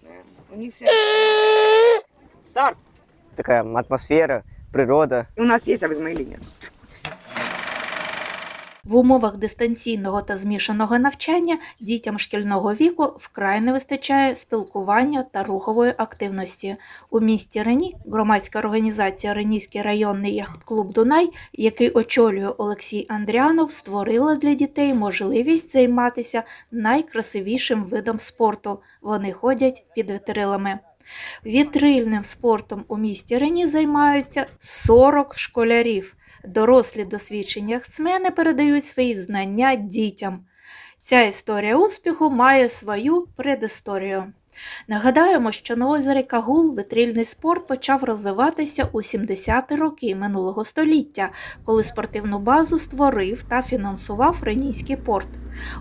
конечно. У них вся... Старт! Такая атмосфера, природа. У нас есть, а в Измаиле нет. В умовах дистанційного та змішаного навчання дітям шкільного віку вкрай не вистачає спілкування та рухової активності. У місті Рені громадська організація Ренійський районний яхт-клуб Дунай, який очолює Олексій Андріанов, створила для дітей можливість займатися найкрасивішим видом спорту. Вони ходять під вітрилами. Вітрильним спортом у місті Рені займаються 40 школярів. Дорослі досвідчені яхтсмени передають свої знання дітям. Ця історія успіху має свою предісторію. Нагадаємо, що на озері Кагул витрильний спорт почав розвиватися у 70-ті роки минулого століття, коли спортивну базу створив та фінансував Ренійський порт.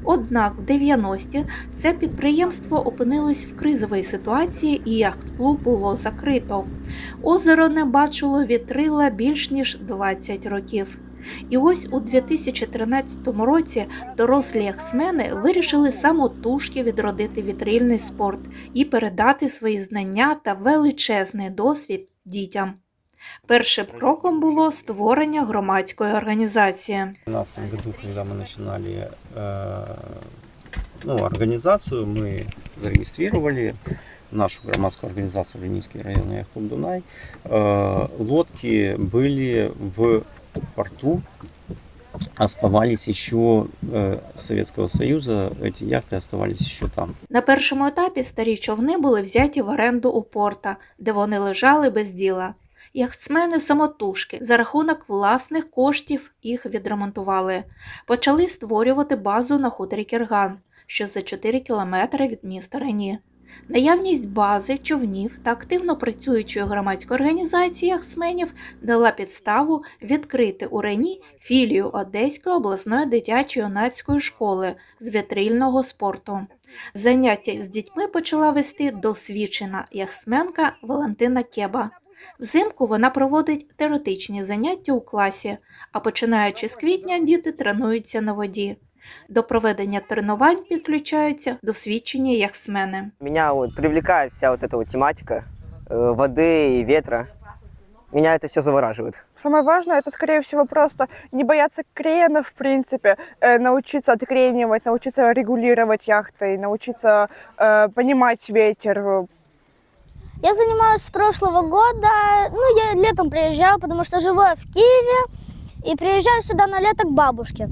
Однак в 90-ті це підприємство опинилось в кризовій ситуації і яхт-клуб було закрито. Озеро не бачило вітрила більш ніж 20 років. І ось у 2013 році дорослі яхтсмени вирішили самотужки відродити вітрильний спорт і передати свої знання та величезний досвід дітям. Першим кроком було створення громадської організації. В 2012 году, когда мы начинали э, ну, организацию, мы зарегистрировали нашу громадскую организацию Ленинский районный яхт-клуб Дунай. Э, лодки были в порту, оставались еще э, Советского Союза, эти яхты оставались еще там. На першому етапі старі човни були взяті в оренду у порта, де вони лежали без діла. Яхтсмени самотужки за рахунок власних коштів їх відремонтували. Почали створювати базу на хуторі Кірган, що за 4 кілометри від міста Рені. Наявність бази, човнів та активно працюючої громадської організації яхтсменів дала підставу відкрити у Рені філію Одеської обласної дитячо-юнацької школи з вітрильного спорту. Заняття з дітьми почала вести досвідчена яхтсменка Валентина Кеба. Взимку вона проводить теоретичні заняття у класі, а починаючи з квітня діти тренуються на воді. До проведення тренувань підключаються досвідчені яхтсмени. Меня вот привлекает вся вот эта вот тематика э, воды и ветра. Меня это все завораживает. Самое важное это, скорее всего, просто не бояться крена, в принципе, э, научиться откренивать, научиться регулировать яхтой, научиться э, понимать ветер. Я занимаюсь с прошлого года. Ну, я летом приезжаю, потому что живу я в Киеве. И приезжаю сюда на лето к бабушке.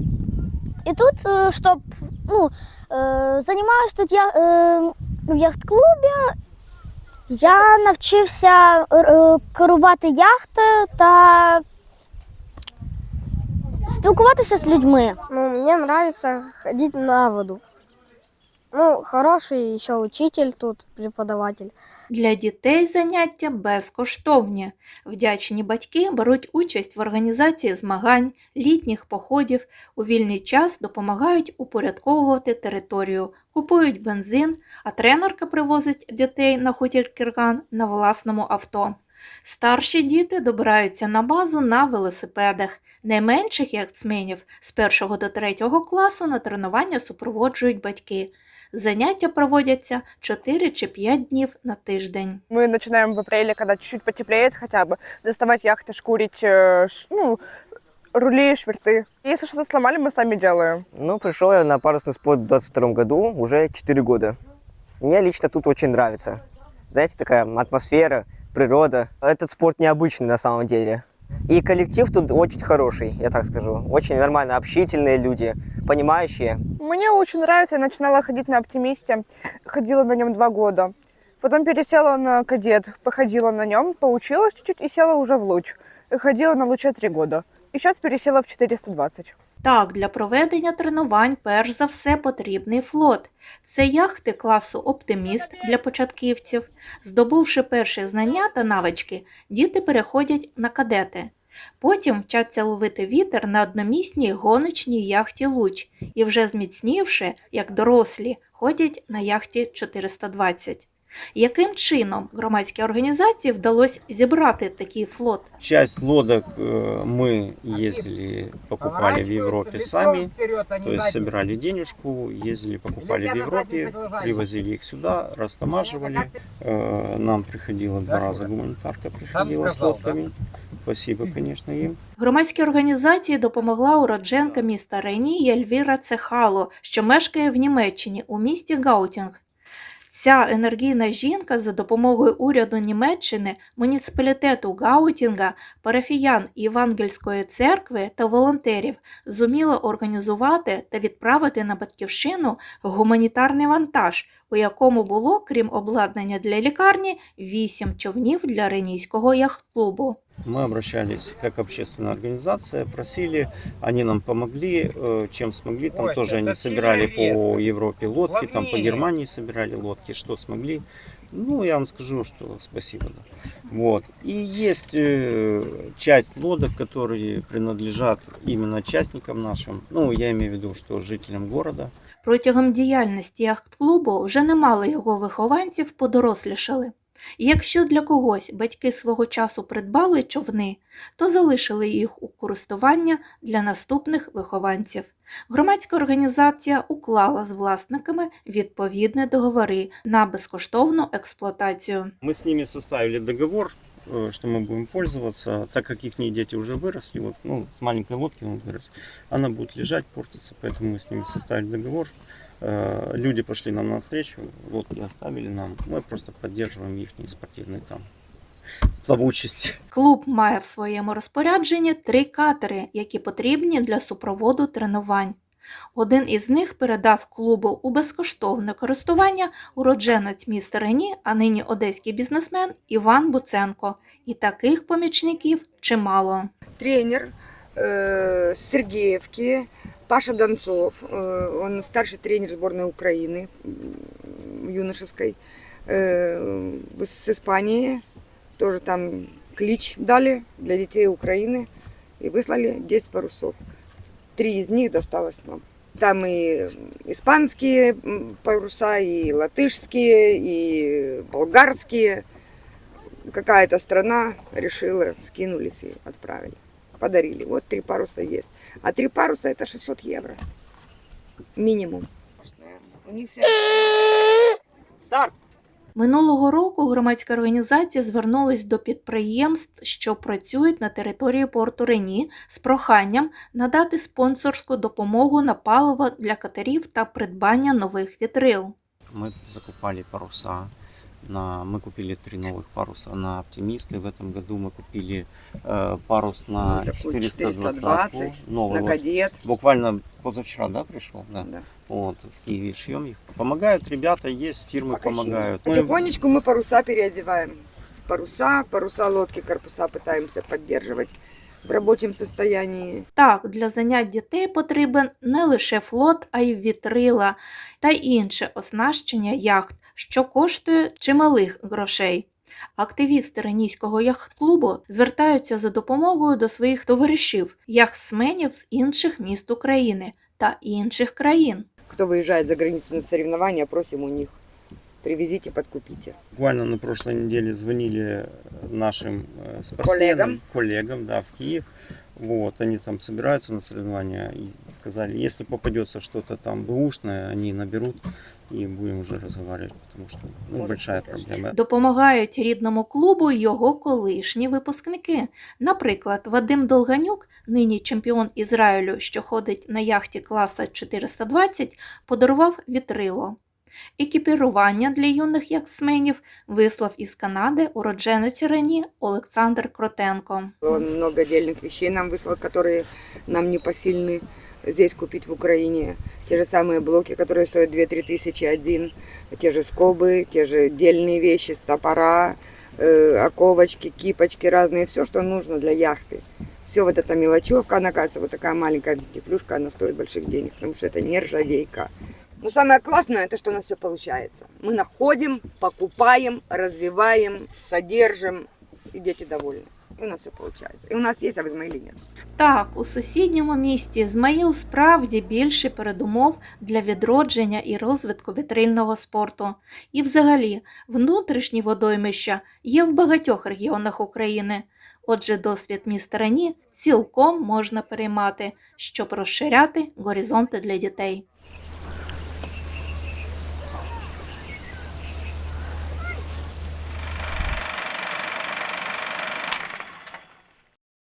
И тут, чтобы, ну, э, займаюсь тут я э, в яхт-клубі. Я навчився е, керувати яхтою та спілкуватися з людьми. Ну, мне нравится ходить на воду. Ну, хороший еще учитель тут, преподаватель. Для дітей заняття безкоштовні. Вдячні батьки беруть участь в організації змагань, літніх походів, у вільний час допомагають упорядковувати територію, купують бензин, а тренерка привозить дітей на хутір Кірган на власному авто. Старші діти добираються на базу на велосипедах. Найменших яхтсменів з 1 до 3 класу на тренування супроводжують батьки. Заняття проводяться 4 чи 5 днів на тиждень. Мы начинаем в апреле, когда чуть-чуть потеплеет хотя бы, доставать яхты, шкурить, э, ш- ну, рули, шверты. Если что-то сломали, мы сами делаем. Ну, пришел я на парусный спорт в 22 году, уже 4 года. Мне лично тут очень нравится. Знаете, такая атмосфера, природа. Этот спорт необычный на самом деле. И коллектив тут очень хороший, я так скажу. Очень нормально, общительные люди, понимающие. Мне очень нравится, я начинала ходить на оптимисте, ходила на нем два года. Потом пересела на кадет, походила на нем, поучилась чуть-чуть и села уже в луч. И ходила на луче три года. И сейчас пересела в 420. Так, для проведення тренувань перш за все потрібний флот. Це яхти класу Оптиміст для початківців. Здобувши перші знання та навички, діти переходять на кадети. Потім вчаться ловити вітер на одномісній гоночній яхті Луч і вже зміцнівши, як дорослі, ходять на яхті 420. Яким чином громадській організації вдалося зібрати такий флот? Часть лодок э, мы ездили, покупали в Европе сами, то есть собирали денежку, ездили, покупали в Европе, привозили их сюда, растамаживали. Э, Нам приходила два раза гуманитарка, приходила с лодками. Спасибо, конечно, им. Громадській організації допомогла уродженка міста Рені Єльвіра Цехало, що мешкає в Німеччині у місті Гаутінг. Ця енергійна жінка за допомогою уряду Німеччини, муніципалітету Гаутінга, парафіян Євангельської церкви та волонтерів зуміла організувати та відправити на батьківщину гуманітарний вантаж, у якому було, крім обладнання для лікарні, вісім човнів для ренійського яхт-клубу. Мы обращались как общественная организация, просили, они нам помогли, э, чем смогли. Там Ой, тоже это они сильно собирали по резко. Европе лодки, там по Плавнее. Германии собирали лодки, что смогли. Ну, я вам скажу, что спасибо. Да. Вот. И есть э, часть лодок, которые принадлежат именно участникам нашим. Ну, я имею в виду, что жителям города. Протягом діяльності яхт-клубу вже немало його вихованців подорослішали. І якщо для когось батьки свого часу придбали човни, то залишили їх у користування для наступних вихованців. Громадська організація уклала з власниками відповідні договори на безкоштовну експлуатацію. Мы с ними составили договор, э, что мы будем пользоваться, так как их дети уже выросли, вот, ну, с маленькой лодки он вырос, она будет лежать, портиться, поэтому мы с ними составили договор. Э, Люди пошли нам навстречу, лодки оставили нам, мы просто поддерживаем их спортивные там плавучесть. Клуб має в своєму розпорядженні три катери, які потрібні для супроводу тренувань. Один із них передав клубу у безкоштовне користування уродженець міста Рені, а нині одеський бізнесмен Іван Буценко. І таких помічників чимало. Тренер э, с Сергеевки, Паша Донцов. э, он старший тренер сборной Украины юношеской. э, с Испании. Тоже там клич дали для детей Украины. И выслали 10 парусов. Три из них досталось нам. Там и испанские паруса, и латышские, и болгарские. Какая-то страна решила, скинулись и отправили. Подарили. Вот три паруса есть. А три паруса это 600 евро. Минимум. У них вся Старт! Минулого року громадська організація звернулась до підприємств, що працюють на території порту Рені, з проханням надати спонсорську допомогу на паливо для катерів та придбання нових вітрил. Мы закупали паруса На, мы купили три новых паруса на оптимисты. В этом году мы купили э, парус на Ну, такой 420, 420, новый. на вот. кадет. Буквально позавчера, да, пришел? Да. Да. Вот, в Киеве шьем их. Помогают ребята, есть фирмы Пока помогают. Мы- Потихонечку мы паруса переодеваем. Паруса, паруса, лодки, корпуса пытаемся поддерживать в рабочем состоянии. Так, для занять дітей потрібен не лише флот, а й вітрила та інше оснащення яхт, що коштує чималих грошей. Активісти Ренійського яхт-клубу звертаються за допомогою до своїх товаришів, яхтсменів з інших міст України та інших країн. Кто выезжает за границу на соревнования, просим у них. Привезите, подкупите. Буквально на прошлой неделе звонили нашим э, спортсменам, Коллегам. коллегам, да, в Киев. Вот, они там собираются на соревнования и сказали, если попадется что-то там бэушное, они наберут и будем уже разговаривать, потому что ну, большая проблема. Допомагають рідному клубу його колишні випускники. Наприклад, Вадим Долганюк, нині чемпіон Ізраїлю, що ходить на яхті класа 420, подарував вітрило. Екіпірування для юних яхтсменів вислав із Канади уродженець Рені Олександр Кротенко. Он много отдельных вещей нам выслал, которые нам не посильны здесь купить в Украине. Те же самые блоки, которые стоят 2-3 тысячи один, те же скобы, те же дельные вещи, стопора, э, оковочки, кипочки разные, все, что нужно для яхты. Все вот эта мелочевка, она кажется, вот такая маленькая тефлюшка, она стоит больших денег, потому что это нержавейка. Но самое классное, это что у нас все получается. Мы находим, покупаем, развиваем, содержим, и дети довольны. И у нас все получается. И у нас есть, а в Измаиле нет. Так, у сусідньому місті Ізмаїл справді більше передумов для відродження і розвитку вітрильного спорту. І взагалі, внутрішні водоймища є в багатьох регіонах України. Отже, досвід міста Рені цілком можна переймати, щоб розширяти горизонти для дітей.